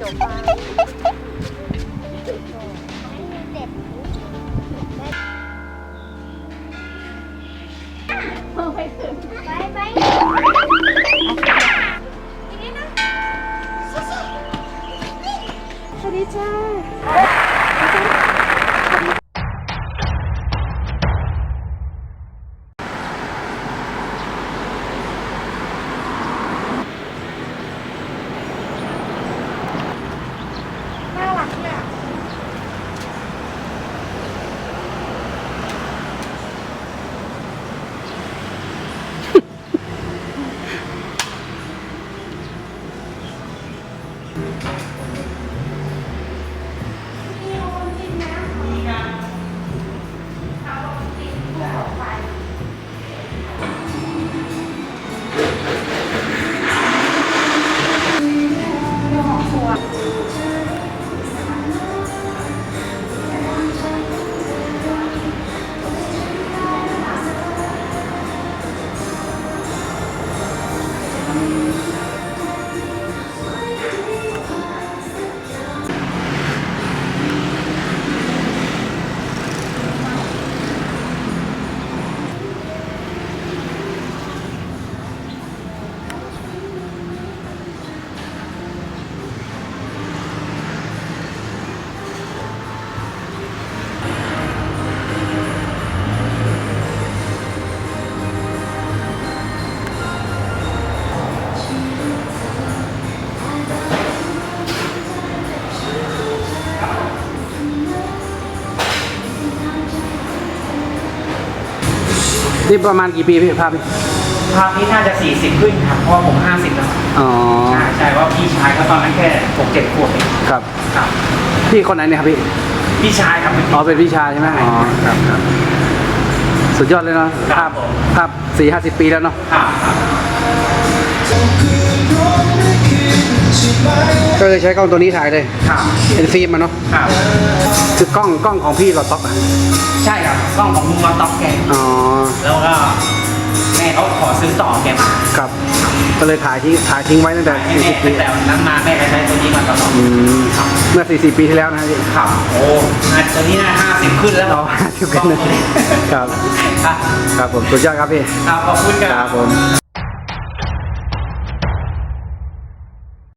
จบมาเด็ดไปไปสวัสดีจ้า นี่ประมาณกี่ปีพี่ภาพนี่ภาพนี้น่าจะ 40 ขึ้นครับเพราะว่าผม 50 แล้วอ๋อใช่ใช่ว่าพี่ชายก็ตอนนั้นแค่6 7ขวบเองครับครับ พี่คนไหนเนี่ยครับพี่พี่ชายครับเป็นอ๋อเป็นพี่ชายใช่ไหมอ๋อครับครับสุดยอดเลยเนาะครัภาบพผมภาพสี่ห้าสิบปีแล้วเนาะครับครับ ก็เลยใช้กล้องตัวนี้ถ่ายเลยครับเป็นฟิล์มมาเนาะครับคือกล้องกล้องของพี่เราต็อกอะใช่ครับกล้องของลุงมาต็อกแกอ๋อแล้วก็แม่เขาขอซื้อต่อแกมาครับ ก็เลยถ่ายทิ้งถ่ายทิ้งไว้ตั้งแต่ให้แม่40ปีตั้งแต่วันนั้นมาแม่ก็ใช้ตัวนี้มาตลอดอืมเมื่อ 40 ปีที่แล้วนะพี่ครับโอ้อันตัวนี้น่า50ขึ้นแล้วเรา50กันเลยครับครับ ครับผมสุดยอดครับพี่ครับขอบคุณคครัรับบ ผม